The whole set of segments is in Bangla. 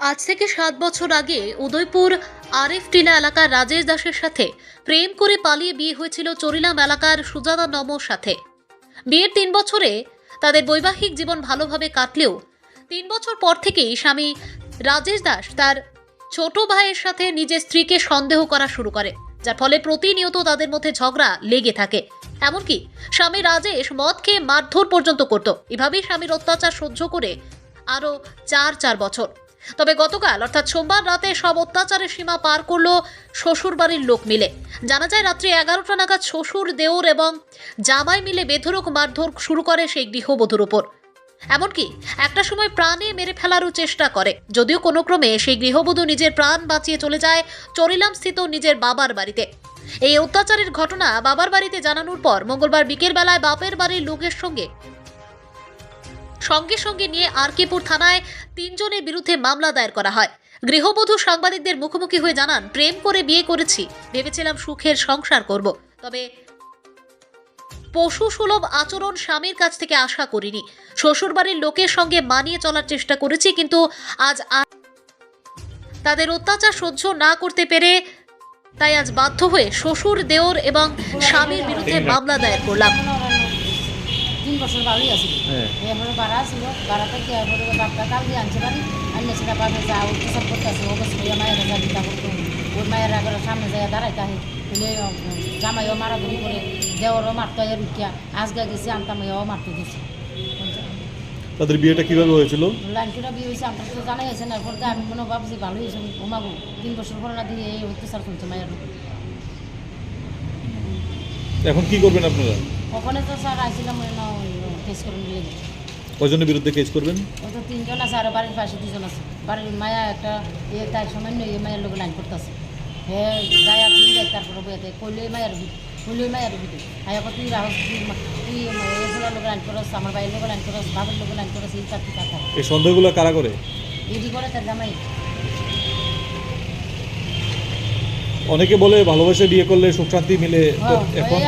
আজ থেকে সাত বছর আগে উদয়পুর আরেফ টিলা এলাকার রাজেশ দাসের সাথে প্রেম করে পালিয়ে বিয়ে হয়েছিল চরিলাম এলাকার সুজাতা নমর সাথে। বিয়ের তিন বছরে তাদের বৈবাহিক জীবন ভালোভাবে কাটলেও তিন বছর পর থেকেই স্বামী রাজেশ দাস তার ছোট ভাইয়ের সাথে নিজের স্ত্রীকে সন্দেহ করা শুরু করে, যার ফলে প্রতিনিয়ত তাদের মধ্যে ঝগড়া লেগে থাকে। এমনকি স্বামী রাজেশ মদ খেয়ে মারধর পর্যন্ত করত। এভাবেই স্বামীর অত্যাচার সহ্য করে আরও চার চার বছর। তবে গতকাল, অর্থাৎ সোমবার রাতে সব অত্যাচারের সীমা পার করল শ্বশুর বাড়ির লোক মিলে। জানা যায়, রাত্রি এগারোটা নাগাদ শ্বশুর, দেওর এবং জামাই মিলে বেধরক মারধর শুরু করে সেই গৃহবধূর ওপর। এমনকি একটা সময় প্রাণে মেরে ফেলারও চেষ্টা করে। যদিও কোনো ক্রমে সেই গৃহবধূ নিজের প্রাণ বাঁচিয়ে চলে যায় চরিলাম স্থিত নিজের বাবার বাড়িতে। এই অত্যাচারের ঘটনা বাবার বাড়িতে জানানোর পর মঙ্গলবার বিকেলবেলায় বাপের বাড়ির লোকের সঙ্গে সঙ্গে সঙ্গে নিয়ে আরকিপুর থানায় তিনজনের বিরুদ্ধে মামলা দায়ের করা হয়। গৃহবধূ সাংবাদিকদের মুখোমুখি হয়ে জানান প্রেম করে বিয়ে করেছি ভেবেছিলাম সুখের সংসার করব। তবে পশু সুলভ আচরণ স্বামীর কাছ থেকে আশা করিনি। শ্বশুরবাড়ির লোকের সঙ্গে মানিয়ে চলার চেষ্টা করেছি কিন্তু আজ তাদের অত্যাচার সহ্য না করতে পেরে তাই আজ বাধ্য হয়ে শ্বশুর দেওর এবং স্বামীর বিরুদ্ধে মামলা দায়ের করলাম। তিন বছর বাড়ি আছিল। হ্যাঁ। এরপরে বাড়া ছিল বাড়া থেকে এরপরে বাপটা কাল দিয়ে আনছে বাড়ি আনলে সেটা বাপে যা ও কিসব করতেছে ও বসে ওই মায়ের যা দিতা করতো ওই মায়ের আগের সামনে যায় দাঁড়াইতে আহে তুলে জামাইও মারাধরি করে দেওয়ারও মারতো এর উঠিয়া আজকে গেছি আনতাম এও মারতে গেছি। তাদের বিয়েটা কীভাবে হয়েছিল? লাইনটা বিয়ে হয়েছে আমরা তো জানাই আছে না এরপর আমি মনে ভাবছি ভালো হয়েছে ঘুমাবো। তিন বছর পর না দিয়ে এই অত্যাচার চলছে মায়ের। এখন কি করবেন আপনারা? ওখানে তো স্যার আইছিলাম কেস বিরুদ্ধে কেস করবেন? ও তো তিনজন আছে বাড়ির পাশে দুজন আছে। বাড়ির মায়া একটা এ তাই সামান্য এই মায়ের লোক লাইন করতেছে। হে যায় আর দিন যায় তারপরে বইতে কইলে মায়ের কইলে মায়ের বিট আয়া কত তুই রাহস তুই তুই এগুলো লোক লাইন করস আমার বাইরের লোক লাইন করস বাবার লোক লাইন করস এই কথা এই সন্দেহগুলো কারা করে? এডি করে তার জামাই। অনেকে বলে ভালোবাসে বিয়ে করলে সুখ শান্তি মিলে হ্যাঁ, এখন?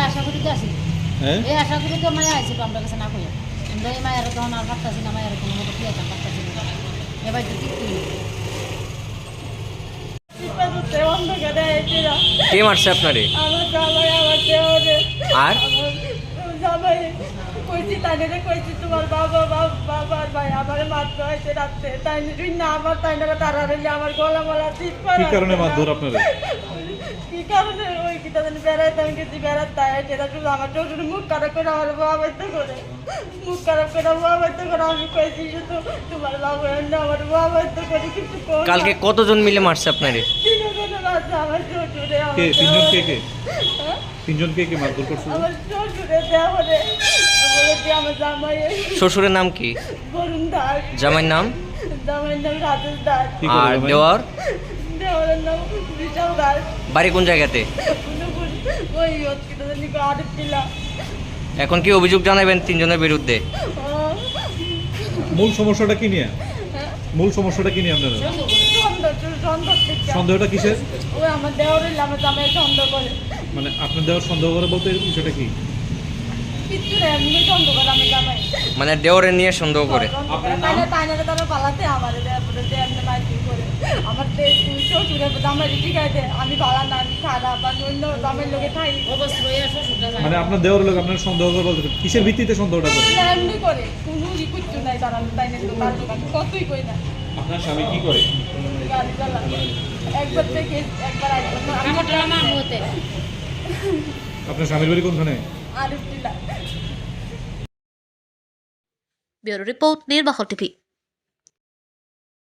এই তো হ্যাঁ? এই আশা করি তো মায়া আইছিল আমরা কাছে না কইয়া। আমরা এই মায়ের তখন আর পারতাছি না মায়ের কোনো মতো প্রিয়া পারতাছি না। এবার তো ঠিক কে মারছে আপনারে? আর? কইছি তাইনে কইছি তোমার বাবা বাবা ভাই আমার মারতে হয়েছে রাত্রে। তাই তুই না আমার তাই তারা রইলে আমার গলা কি কারণে মারধর আপনারা? কি কারণে কি তাদের বেড়াইতে আমি গেছি সেটা শুধু আমার শ্বশুর মুখ খারাপ করে আমার বাবা বাধ্য করে। মুখ খারাপ করে বাবা বাধ্য করে আমি কইছি শুধু তোমার বাবা এমনি আমার বাবা বাধ্য করে কিছু কালকে কতজন মিলে মারছে আপনারে? তিনজনের আছে আমার শ্বশুরে কে তিনজন কে কে? হ্যাঁ? তিনজন কে কে মারধর করছিল আমার শ্বশুরে দেওয়ারে আমার জামাই শ্বশুরের নাম কি? বরুণ দাস। জামাইয়ের নাম? জামাইয়ের নাম রাজেশ দাস। আর? দেওয়ার? দেওয়ারের নাম বিশাল দাস। বাড়ি কোন জায়গাতে? এখন কি অভিযোগ জানাবেন তিনজনের বিরুদ্ধে? মূল সমস্যাটা কি নিয়ে? মূল সমস্যাটা কি নিয়ে আপনারা? সন্দেহটা কিসের? মানে আপনার দেওয়ার সন্দেহ করে বলতে কিছুটা বিষয়টা কি কিচ্ছু নেই এমনি সন্দেহ করে আমার জামাই মানে দেওয়ারে নিয়ে সন্দেহ করে। করে। মানে আপনার দেওয়ার লোক আপনার সন্দেহ করে বলতে কিসের ভিত্তিতে সন্দেহটা করে? না, করে। কোনো ই কিচ্ছু নাই তারা তাই না তো তার দোকান কতই কই না। আপনার স্বামী কি করে? একবার থেকে আপনার স্বামীর বাড়ি কোনখানে? আরিফ টিলা ব্যুরো রিপোর্ট নির্বাহ টিভি